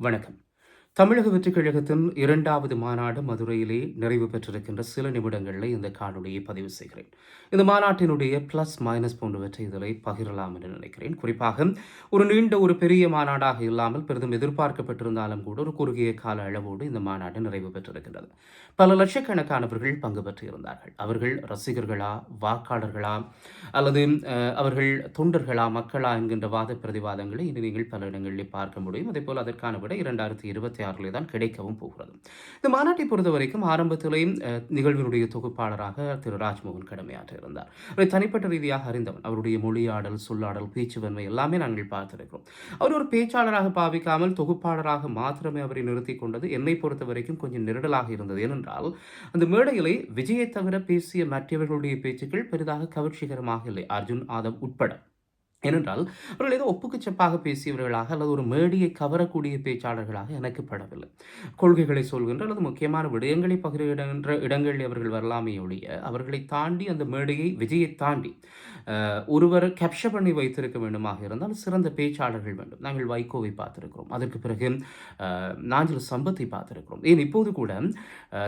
வணக்கம். தமிழக வெற்றிக் கழகத்தின் இரண்டாவது மாநாடு மதுரையிலே நிறைவு பெற்றிருக்கின்ற சில நிமிடங்களில் இந்த காணொலியை பதிவு செய்கிறேன். இந்த மாநாட்டினுடைய பிளஸ் மைனஸ் போன்றவற்றை இதில் பகிரலாம் என்று நினைக்கிறேன். குறிப்பாக ஒரு நீண்ட ஒரு பெரிய மாநாடாக இல்லாமல் பெரிதும் எதிர்பார்க்கப்பட்டிருந்தாலும் கூட ஒரு குறுகிய கால அளவோடு இந்த மாநாடு நிறைவு பெற்றிருக்கின்றது. பல லட்சக்கணக்கானவர்கள் பங்கு பெற்றிருந்தார்கள். அவர்கள் ரசிகர்களா வாக்காளர்களா அல்லது அவர்கள் தொண்டர்களா மக்களா என்கின்ற வாத பிரதிவாதங்களை இனி நீங்கள் பல இடங்களில் பார்க்க முடியும். அதே போல் அதற்கான விட இரண்டாயிரத்தி இருபத்தி ஆறிலே தான் கிடைக்கவும் போகிறது. இந்த மாநாட்டை பொறுத்த வரைக்கும் ஆரம்பத்திலே நிகழ்வினுடைய தொகுப்பாளராக திரு ராஜ்மோகன் கடமையாற்ற இருந்தார் அவரை தனிப்பட்ட ரீதியாக அறிந்தவன் அவருடைய மொழியாடல் சொல்லாடல் பேச்சுவன்மை எல்லாமே நாங்கள் பார்த்திருக்கிறோம். அவர் ஒரு பேச்சாளராக பாவிக்காமல் தொகுப்பாளராக மாத்திரமே அவரை நிறுத்தி கொண்டது என்னை பொறுத்த வரைக்கும் கொஞ்சம் நெருடலாக இருந்தது. ஏனென்றால் அந்த மேடையிலே விஜயை தவிர பேசிய மற்றவர்களுடைய பேச்சுக்கள் பெரிதாக கவர்ச்சிகரமாக இல்லை. அர்ஜுன் ஆதவ் உட்பட. ஏனென்றால் அவர்கள் ஏதோ ஒப்புக்கு செப்பாக பேசியவர்களாக அல்லது ஒரு மேடியை கவரக்கூடிய பேச்சாளர்களாக எனக்கு படவில்லை கொள்கைகளை சொல்கின்ற அல்லது முக்கியமான விடயங்களை பகிர்கின்ற இடங்களில் அவர்கள் வரலாமே ஒழிய அவர்களை தாண்டி அந்த மேடையை விஜயை தாண்டி ஒருவர் கேப்சர் பண்ணி வைத்திருக்க வேண்டுமாக இருந்தால் சிறந்த பேச்சாளர்கள் வேண்டும். நாங்கள் வைகோவை பார்த்திருக்கிறோம். அதற்கு பிறகு அஹ், நாஞ்சில் சம்பத்தை பார்த்திருக்கிறோம். ஏன் இப்போது கூட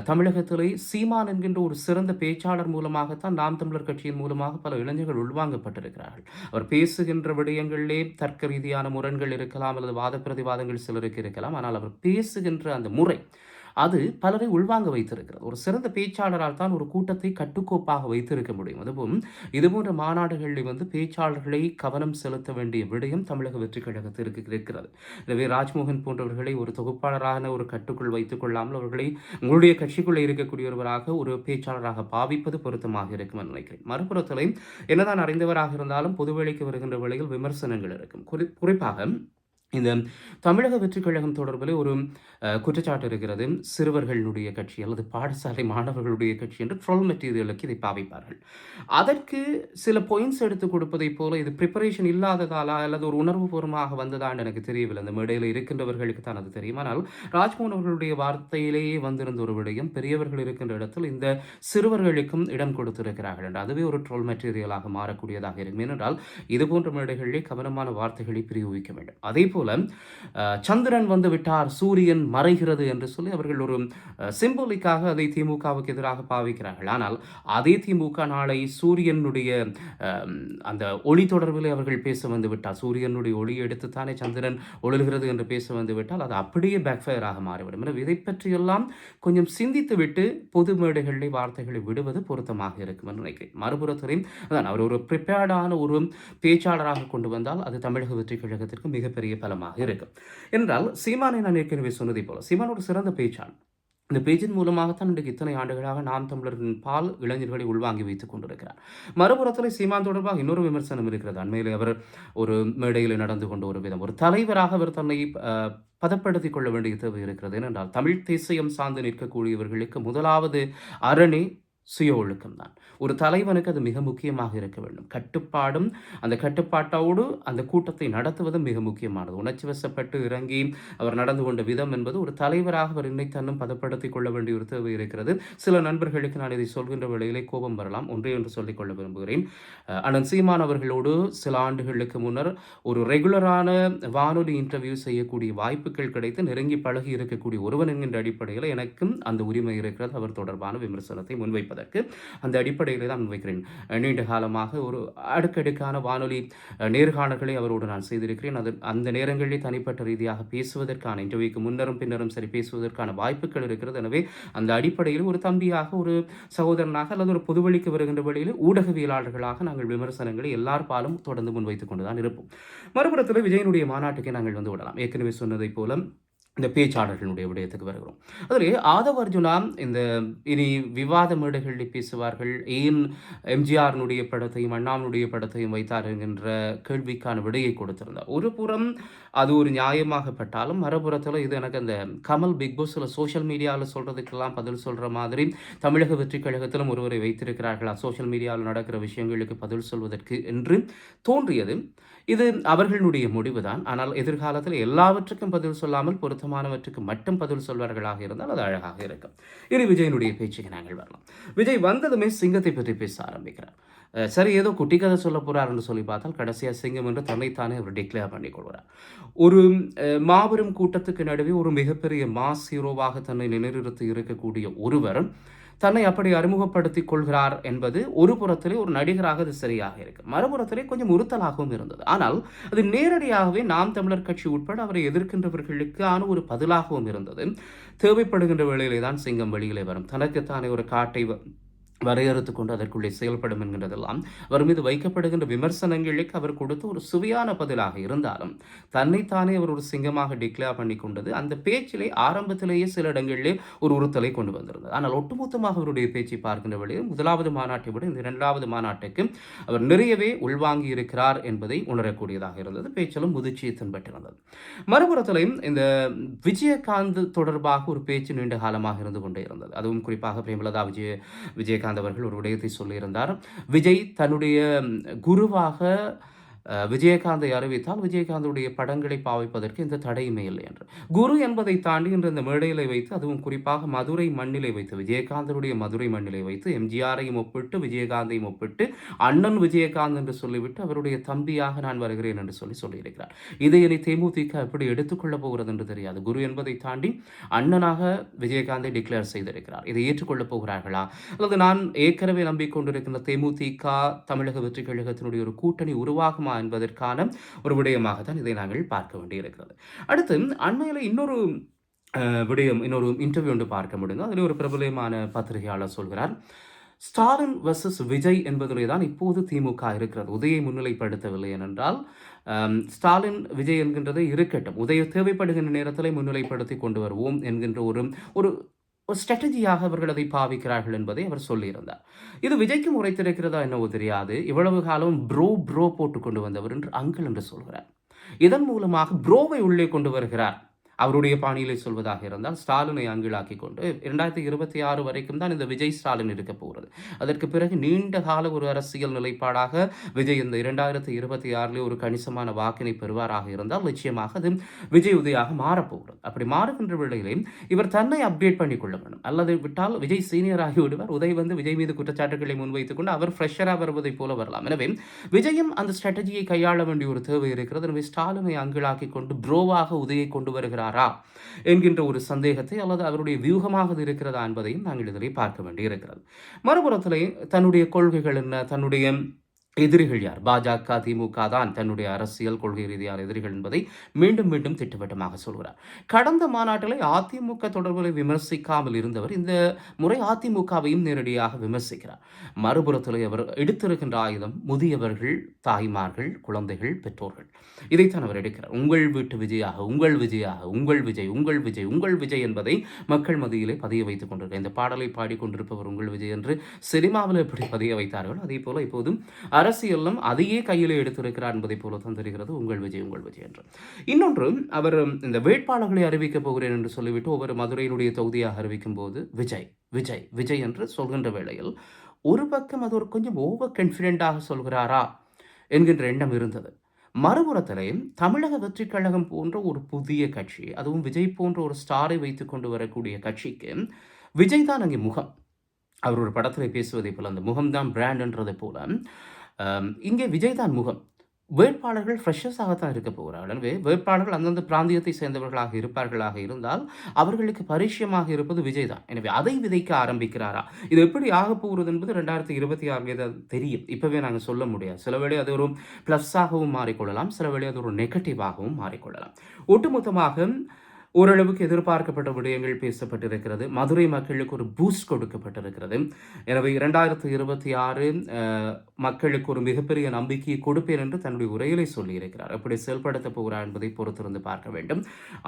தமிழகத்திலே சீமான் என்கின்ற ஒரு சிறந்த பேச்சாளர் மூலமாகத்தான் நாம் தமிழர் கட்சியின் மூலமாக பல இளைஞர்கள் உள்வாங்கப்பட்டிருக்கிறார்கள். அவர் பேசுகின்ற விடயங்களிலே தர்க்க ரீதியான முரண்கள் இருக்கலாம் அல்லது வாத பிரதிவாதங்கள் சிலருக்கு இருக்கலாம். ஆனால் அவர் பேசுகின்ற அந்த முறை அது பலரை உள்வாங்க வைத்திருக்கிறது. ஒரு சிறந்த பேச்சாளரால் தான் ஒரு கூட்டத்தை கட்டுக்கோப்பாக வைத்திருக்க முடியும். அதுவும் இதுபோன்ற மாநாடுகளில் வந்து பேச்சாளர்களை கவனம் செலுத்த வேண்டிய விடயம் தமிழக வெற்றிக் கழகத்திற்கு இருக்கிறது. எனவே ராஜ்மோகன் போன்றவர்களை ஒரு தொகுப்பாளரான ஒரு கட்டுக்குள் வைத்துக் கொள்ளாமல் அவர்களை உங்களுடைய கட்சிக்குள்ளே இருக்கக்கூடியவராக ஒரு பேச்சாளராக பாவிப்பது பொருத்தமாக இருக்கும் என்று நினைக்கிறேன். மறுபுறத்தில் என்னதான் அறிந்தவராக இருந்தாலும் பொதுவேளைக்கு வருகின்ற வேளையில் விமர்சனங்கள் இருக்கும். குறி குறிப்பாக இந்த தமிழக வெற்றிக் கழகம் தொடர்பில் ஒரு குற்றச்சாட்டு இருக்கிறது. சிறுவர்களுடைய கட்சி அல்லது பாடசாலை மாணவர்களுடைய கட்சி என்று ட்ரோல் மெட்டீரியலுக்கு இதை பாவிப்பார்கள். அதற்கு சில பாயிண்ட்ஸ் எடுத்து கொடுப்பதைப் போல இது ப்ரிப்பரேஷன் இல்லாததாலா அல்லது ஒரு உணர்வுபூர்வமாக வந்ததான்னு எனக்கு தெரியவில்லை. அந்த மேடையில் இருக்கின்றவர்களுக்கு தான் அது தெரியும். ஆனால் ராஜ்மோகன் அவர்களுடைய வார்த்தையிலேயே வந்திருந்த ஒரு விடயம் பெரியவர்கள் இருக்கின்ற இடத்தில் இந்த சிறுவர்களுக்கும் இடம் கொடுத்திருக்கிறார்கள் என்று. அதுவே ஒரு ட்ரோல் மெட்டீரியலாக மாறக்கூடியதாக இருக்கும். ஏனென்றால் இதுபோன்ற மேடைகளிலே கவனமான வார்த்தைகளை பிரயோகிக்க வேண்டும். அதே போல சந்திரன் வந்து விட்டார் சூரியன் மறைகிறது என்று சொல்லி அவர்கள் ஒரு சிம்பலிக்காக அதை திமுகவுக்கு எதிராக பாவிக்கிறார்கள். ஆனால் அதே திமுக நாளை சூரியனுடைய அந்த ஒளி தொடர்பில் அவர்கள் பேச வந்து விட்டால் சூரியனுடைய ஒளி எடுத்துத்தானே சந்திரன் ஒளிர்கிறது என்று பேச வந்து விட்டால் அது அப்படியே பேக்ஃபயராக மாறிவிடும். எனவே இதை பற்றியெல்லாம் கொஞ்சம் சிந்தித்துவிட்டு பொது மேடைகளிலே வார்த்தைகளை விடுவது பொருத்தமாக இருக்கும் என்று நினைக்கிறேன். மறுபுறத்துறையும் அதான் அவர் ஒரு ப்ரிப்பேர்டான ஒரு பேச்சாளராக கொண்டு வந்தால் அது தமிழக வெற்றி கழகத்திற்கு மிகப்பெரிய பலமாக இருக்கும். என்றால் சீமானை நான் ஏற்கனவே சொன்னதை போல சீமான் ஒரு சிறந்த பேச்சாளர் இந்த பேஜின் மூலமாகத்தான் இன்றைக்கு இத்தனை ஆண்டுகளாக நாம் தமிழர்களின் பால் இளைஞர்களை உள்வாங்கி வைத்துக் கொண்டிருக்கிறார். மறுபுறத்தில் சீமான் தொடர்பாக இன்னொரு விமர்சனம் இருக்கிறது. அண்மையில் அவர் ஒரு மேடையில் நடந்து கொண்ட ஒரு விதம். ஒரு தலைவராக அவர் தன்னை பதப்படுத்திக் கொள்ள வேண்டிய தேவை இருக்கிறது. ஏனென்றால் தமிழ் தேசியம் சார்ந்து நிற்கக்கூடியவர்களுக்கு முதலாவது அரணி சுய ஒழுக்கம் தான் ஒரு தலைவனுக்கு அது மிக முக்கியமாக இருக்க வேண்டும். கட்டுப்பாடும் அந்த கட்டுப்பாட்டோடு அந்த கூட்டத்தை நடத்துவதும் மிக முக்கியமானது. உணர்ச்சி வசப்பட்டு இறங்கி அவர் நடந்து கொண்ட விதம் என்பது ஒரு தலைவராக அவர் இன்னை தன்னும் பதப்படுத்திக் கொள்ள வேண்டிய ஒரு தேவை இருக்கிறது. சில நண்பர்களுக்கு நான் இதை சொல்கின்ற வேளையிலே கோபம் வரலாம். ஒன்றே என்று சொல்லிக்கொள்ள விரும்புகிறேன். அண்ணன் சீமான் அவர்களோடு சில ஆண்டுகளுக்கு முன்னர் ஒரு ரெகுலரான வானொலி இன்டர்வியூ செய்யக்கூடிய வாய்ப்புகள் கிடைத்து நெருங்கி பழகி இருக்கக்கூடிய ஒருவன் என்கின்ற அடிப்படையில் எனக்கும் அந்த உரிமை இருக்கிறது. அவர் தொடர்பான விமர்சனத்தை முன்வைப்பது. என்பதற்கு அந்த அடிப்படையில் தான் முன்வைக்கிறேன் நீண்ட காலமாக ஒரு அடுக்கடுக்கான வானொலி நேர்காணல்களை அவரோடு நான் செய்திருக்கிறேன். அது அந்த நேரங்களில் தனிப்பட்ட ரீதியாக பேசுவதற்கான இன்டர்வியூக்கு முன்னரும் பின்னரும் சரி பேசுவதற்கான வாய்ப்புகள் இருக்கிறது. எனவே அந்த அடிப்படையில் ஒரு தம்பியாக ஒரு சகோதரனாக அல்லது ஒரு பொதுவழிக்கு வருகின்ற வழியில் ஊடகவியலாளர்களாக நாங்கள் விமர்சனங்களை எல்லார் பாலும் தொடர்ந்து முன்வைத்துக் கொண்டுதான் இருப்போம். மறுபுறத்தில் விஜயனுடைய மாநாட்டுக்கு நாங்கள் வந்து விடலாம். ஏற்கனவே சொன்னதைப் போல இந்த பேச்சாளர்களுடைய விடயத்துக்கு வருகிறோம். அதில் ஆதவ அர்ஜுனா இந்த இனி விவாத மேடைகளில் பேசுவார்கள். ஏன் எம்ஜிஆர்னுடைய படத்தையும் அண்ணாமனுடைய படத்தையும் வைத்தார் என்கின்ற கேள்விக்கான விடையை கொடுத்திருந்தார். ஒரு புறம் அது ஒரு நியாயமாகப்பட்டாலும் மறுபுறத்தில் இது எனக்கு அந்த கமல் பிக் பாஸில் சோஷியல் மீடியாவில் சொல்கிறதுக்கெல்லாம் பதில் சொல்கிற மாதிரி தமிழக வெற்றி கழகத்திலும் ஒருவரை வைத்திருக்கிறார்களா? சோஷியல் மீடியாவில் நடக்கிற விஷயங்களுக்கு பதில் சொல்வதற்கு என்று தோன்றியது. இது அவர்களுடைய முடிவுதான். ஆனால் எதிர்காலத்தில் எல்லாவற்றுக்கும் பதில் சொல்லாமல் பொருத்த பொருத்தமானவற்றுக்கு மட்டும் பதில் சொல்வார்களாக இருந்தால் அது அழகாக இருக்கும். இனி விஜயனுடைய பேச்சுக்கு நாங்கள் வரலாம். விஜய் வந்ததுமே சிங்கத்தை பற்றி பேச ஆரம்பிக்கிறார். சரி ஏதோ குட்டி கதை சொல்ல போகிறாருன்னு சொல்லி பார்த்தால் கடைசியாக சிங்கம் என்று தன்னைத்தானே அவர் டிக்ளேர் பண்ணி கொள்கிறார் ஒரு மாபெரும் கூட்டத்துக்கு நடுவே ஒரு மிகப்பெரிய மாஸ் ஹீரோவாக தன்னை நிலைநிறுத்தி இருக்கக்கூடிய ஒருவர் தன்னை அப்படி அறிமுகப்படுத்திக் கொள்கிறார் என்பது ஒரு புறத்திலே ஒரு நடிகராக அது சரியாக இருக்கு. மறுபுறத்திலே கொஞ்சம் உறுத்தலாகவும் இருந்தது. ஆனால் அது நேரடியாகவே நாம் தமிழர் கட்சி உட்பட அவரை எதிர்க்கின்றவர்களுக்கான ஒரு பதிலாகவும் இருந்தது. தேவைப்படுகின்ற வேளையிலே தான் சிங்கம் வெளியிலே வரும். தனக்குத்தானே ஒரு காட்டை வரையறுத்து கொண்டு அதற்குள்ளே செயல்படும் என்கின்றதெல்லாம் அவர் மீது வைக்கப்படுகின்ற விமர்சனங்களுக்கு அவர் கொடுத்த ஒரு சுவையான பதிலாக இருந்தாலும் தன்னைத்தானே அவர் ஒரு சிங்கமாக டிக்ளேர் பண்ணி கொண்டது அந்த பேச்சிலே ஆரம்பத்திலேயே சில இடங்களிலே ஒரு உறுத்தலை கொண்டு வந்திருந்தது. ஆனால் ஒட்டுமொத்தமாக அவருடைய பேச்சை பார்க்கின்ற வழியில் முதலாவது மாநாட்டை விட இந்த இரண்டாவது மாநாட்டுக்கு அவர் நிறையவே உள்வாங்கி இருக்கிறார் என்பதை உணரக்கூடியதாக இருந்தது. பேச்சிலும் முதிர்ச்சியை தென்பட்டிருந்தது. மறுபுறத்திலையும் இந்த விஜயகாந்த் தொடர்பாக ஒரு பேச்சு நீண்ட காலமாக இருந்து கொண்டே இருந்தது. அதுவும் குறிப்பாக பிரேமலதா விஜய விஜயகாந்த் விஜயகாந்த் அவர்கள் ஒரு விடயத்தை சொல்லியிருந்தார். விஜய் தன்னுடைய குருவாக விஜயகாந்தை அறிவித்தால் விஜயகாந்துடைய படங்களை பாவிப்பதற்கு எந்த தடையுமே இல்லை என்று. குரு என்பதை தாண்டி இன்று இந்த மேடையிலை வைத்து அதுவும் குறிப்பாக மதுரை மண்ணிலை வைத்து விஜயகாந்தனுடைய மதுரை மண்ணிலை வைத்து எம்ஜிஆரையும் ஒப்பிட்டு விஜயகாந்தையும் ஒப்பிட்டு அண்ணன் விஜயகாந்த் என்று சொல்லிவிட்டு அவருடைய தம்பியாக நான் வருகிறேன் என்று சொல்லி சொல்லியிருக்கிறார். இதை இனி தேமுதிக எப்படி எடுத்துக்கொள்ளப் போகிறது என்று தெரியாது. குரு என்பதை தாண்டி அண்ணனாக விஜயகாந்தை டிக்ளேர் செய்திருக்கிறார். இதை ஏற்றுக்கொள்ளப் போகிறார்களா? அல்லது நான் ஏற்கனவே நம்பிக்கொண்டிருக்கின்ற தேமுதிக தமிழக வெற்றி கழகத்தினுடைய ஒரு கூட்டணி உருவாகுமா என்பதற்கான ஒரு விடயமாக தான் இதை நாங்கள் பார்க்க வேண்டியிருக்கிறது. அடுத்து அண்மையில் இன்னொரு விடயம் இன்னொரு இன்டர்வியூ ஒன்று பார்க்க முடியும் அதில் ஒரு பிரபலமான பத்திரிகையாளர் சொல்கிறார் ஸ்டாலின் வர்சஸ் விஜய் என்பதிலே தான் இப்போது திமுக இருக்கிறது. உதயை முன்னிலைப்படுத்தவில்லை ஏனென்றால் ஸ்டாலின் விஜய் என்கின்றதை இருக்கட்டும். உதய தேவைப்படுகின்ற நேரத்தில் முன்னிலைப்படுத்தி கொண்டு வருவோம் என்கின்ற ஒரு ஒரு ஒரு ஸ்ட்ராட்டஜியாக அவர்கள் அதை பாவிக்கிறார்கள் என்பதை அவர் சொல்லியிருந்தார். இது விஜய்க்கு முறைத்திருக்கிறதா என்னவோ தெரியாது. இவ்வளவு காலம் ப்ரோ ப்ரோ போட்டு கொண்டு வந்தவர் என்று அங்கிள் என்று சொல்கிறார். இதன் மூலமாக ப்ரோவை உள்ளே கொண்டு வருகிறார். அவருடைய பாணியிலே சொல்வதாக இருந்தால் ஸ்டாலினை அங்கிலாக்கி கொண்டு இரண்டாயிரத்தி இருபத்தி ஆறு வரைக்கும் தான் இந்த விஜய் ஸ்டாலின் இருக்க போகிறது. அதற்கு பிறகு நீண்ட கால ஒரு அரசியல் நிலைப்பாடாக விஜய் இந்த இரண்டாயிரத்தி இருபத்தி ஆறிலே ஒரு கணிசமான வாக்கினை பெறுவாராக இருந்தால் நிச்சயமாக அது விஜய் உதயாக மாறப்போகிறது. அப்படி மாறுகின்ற வேளையிலே இவர் தன்னை அப்டேட் பண்ணி கொள்ள வேண்டும். அல்லது விட்டால் விஜய் சீனியர் ஆகிவிடுவார். உதய் வந்து விஜய் மீது குற்றச்சாட்டுகளை முன்வைத்துக் கொண்டு அவர் ஃப்ரெஷராக வருவதைப் போல வரலாம். எனவே விஜயும் அந்த ஸ்ட்ராட்டஜியை கையாள வேண்டிய ஒரு தேவை இருக்கிறது. எனவே ஸ்டாலினை அங்கிலாக்கி கொண்டு ப்ரோவாக உதயை கொண்டு வருகிறார் இருக்கிறாரா என்கின்ற ஒரு சந்தேகத்தை அல்லது அவருடைய வியூகமாக இருக்கிறதா என்பதையும் நாங்கள் இதில் பார்க்க வேண்டியிருக்கிறது. மறுபுறத்திலே தன்னுடைய கொள்கைகள் என்ன? தன்னுடைய எதிரிகள் யார்? பாஜக திமுக தான் தன்னுடைய அரசியல் கொள்கை ரீதியான எதிரிகள் என்பதை மீண்டும் மீண்டும் திட்டவட்டமாக சொல்கிறார். கடந்த மாநாட்டில் அதிமுக தொடர்புகளை விமர்சிக்காமல் இருந்தவர் இந்த முறை அதிமுகவையும் நேரடியாக விமர்சிக்கிறார். மறுபுறத்தில் அவர் எடுத்திருக்கின்ற ஆயுதம் முதியவர்கள் தாய்மார்கள் குழந்தைகள் பெற்றோர்கள். இதைத்தான் அவர் எடுக்கிறார். உங்கள் வீட்டு விஜயாக உங்கள் விஜயாக உங்கள் விஜய் உங்கள் விஜய் உங்கள் விஜய் என்பதை மக்கள் மத்தியிலே பதிய வைத்துக் கொண்டிருக்கிறார். இந்த பாடலை பாடிக்கொண்டிருப்பவர் உங்கள் விஜய் என்று சினிமாவில் எப்படி பதிய வைத்தார்கள் அதே போல இப்போதும் அரசியலும் அதையே கையில் எடுத்திருக்கிறார் என்பதை போல தான் தெரிகிறது. உங்கள் விஜய் உங்கள் விஜய் என்று. இன்னொன்று அவர் இந்த வேட்பாளர்களை அறிவிக்கப் போகிறேன் என்று சொல்லிவிட்டு ஒவ்வொரு மதுரையினுடைய தொகுதியாக அறிவிக்கும் போது விஜய் விஜய் விஜய் என்று சொல்கின்ற வேளையில் ஒரு பக்கம் அது ஒரு கொஞ்சம் ஓவர் கான்ஃபிடென்ட்டாக சொல்கிறாரா? என்கின்ற எண்ணம் இருந்தது. மறுபுறத்திலே தமிழக வெற்றி கழகம் போன்ற ஒரு புதிய கட்சி அதுவும் விஜய் போன்ற ஒரு ஸ்டாரை வைத்து கொண்டு வரக்கூடிய கட்சிக்கு விஜய் தான் அங்கே முகம். அவர் ஒரு படத்தில் பேசுவதை போல அந்த முகம்தான் பிராண்ட்ன்றதை போல இங்கே விஜய் தான் முகம். வேட்பாளர்கள் ஃப்ரெஷர்ஸாகத்தான் இருக்க போகிறார்கள் எனவே வேட்பாளர்கள் அந்தந்த பிராந்தியத்தை சேர்ந்தவர்களாக இருப்பார்களாக இருந்தால் அவர்களுக்கு பரிச்சயமாக இருப்பது விஜய் தான். எனவே அதை விதைக்க ஆரம்பிக்கிறாரா? இது எப்படி ஆக போகிறது என்பது ரெண்டாயிரத்தி இருபத்தி ஆறு தெரியும். இப்போவே நாங்கள் சொல்ல முடியாது. சில வேளை அது ஒரு ப்ளஸ்ஸாகவும் மாறிக்கொள்ளலாம். சில வேளை அது ஒரு நெகட்டிவாகவும் மாறிக்கொள்ளலாம். ஒட்டுமொத்தமாக ஓரளவுக்கு எதிர்பார்க்கப்பட்ட விடயங்கள் பேசப்பட்டிருக்கிறது. மதுரை மக்களுக்கு ஒரு பூஸ்ட் கொடுக்கப்பட்டிருக்கிறது. எனவே இரண்டாயிரத்தி இருபத்தி ஆறு மக்களுக்கு ஒரு மிகப்பெரிய நம்பிக்கையை கொடுப்பேன் என்று தன்னுடைய உரையிலே சொல்லியிருக்கிறார். எப்படி செயல்படுத்த போகிறார் என்பதை பொறுத்திருந்து பார்க்க வேண்டும்.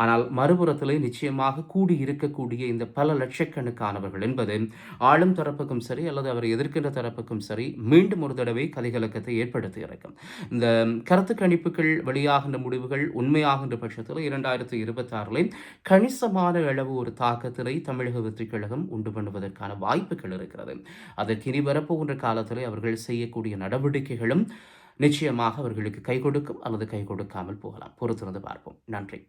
ஆனால் மறுபுறத்திலே நிச்சயமாக கூடி இருக்கக்கூடிய இந்த பல லட்சக்கணக்கானவர்கள் என்பது ஆளும் தரப்புக்கும் சரி அல்லது அவர் எதிர்க்கின்ற தரப்புக்கும் சரி மீண்டும் ஒரு தடவை கலிகலக்கத்தை ஏற்படுத்தி இருக்கும். இந்த கருத்து கணிப்புகள் வெளியாகின்ற முடிவுகள் உண்மையாகின்ற பட்சத்தில் இரண்டாயிரத்தி இருபத்தி ஆறில் கணிசமான அளவு ஒரு தாக்கத்தினை தமிழக வெற்றி கழகம் உண்டு பண்ணுவதற்கான வாய்ப்புகள் இருக்கிறது. அதற்கு இனி வரப்போகின்ற காலத்தில் அவர்கள் செய்யக்கூடிய நடவடிக்கைகளும் நிச்சயமாக அவர்களுக்கு கை கொடுக்கும் அல்லது கை கொடுக்காமல் போகலாம். பொறுத்திருந்து பார்ப்போம். நன்றி.